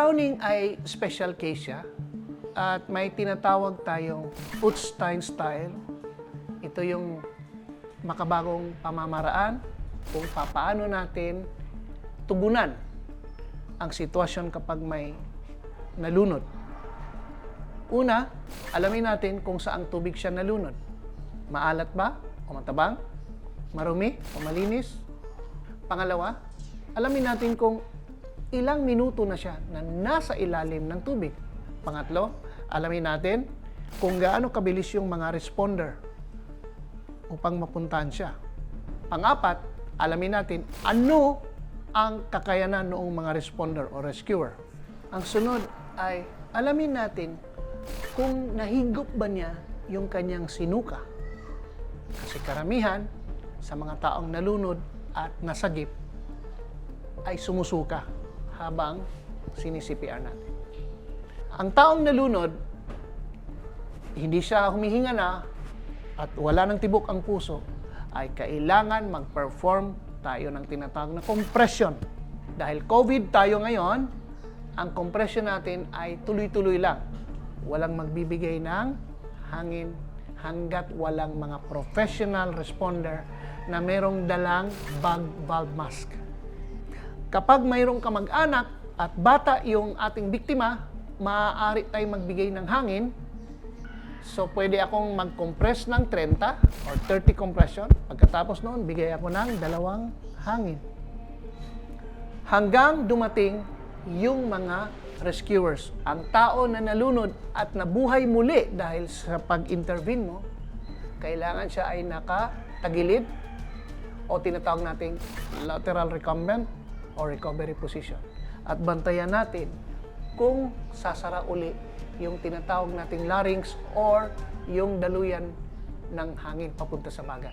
drowning ay special case siya at may tinatawag tayong Utstein style. Ito yung makabagong pamamaraan kung papaano natin tugunan ang sitwasyon kapag may nalunod. Una, alamin natin kung saang tubig siya nalunod. Maalat ba o matabang? Marumi o malinis? Pangalawa, alamin natin kung ilang minuto na siya na nasa ilalim ng tubig. Pangatlo, alamin natin kung gaano kabilis yung mga responder upang mapuntahan siya. Pangapat, alamin natin ano ang kakayanan noong mga responder o rescuer. Ang sunod ay alamin natin kung nahigop ba niya yung kanyang sinuka. Kasi karamihan sa mga taong nalunod at nasagip ay sumusuka habang sinisipiar natin. Ang taong nalunod, hindi siya humihinga na at wala ng tibok ang puso, ay kailangan mag-perform tayo ng tinatawag na compression. Dahil COVID tayo ngayon, ang compression natin ay tuloy-tuloy lang. Walang magbibigay ng hangin hanggat walang mga professional responder na merong dalang bag valve mask. Kapag mayroong kamag-anak at bata yung ating biktima, maaari tayong magbigay ng hangin. So, pwede akong mag-compress ng 30 or 30 compression. Pagkatapos noon, bigay ako ng dalawang hangin. Hanggang dumating yung mga rescuers. Ang tao na nalunod at nabuhay muli dahil sa pag-intervene mo, kailangan siya ay nakatagilid o tinatawag nating lateral recumbent o recovery position. At bantayan natin kung sasara uli yung tinatawag nating larynx or yung daluyan ng hangin papunta sa baga.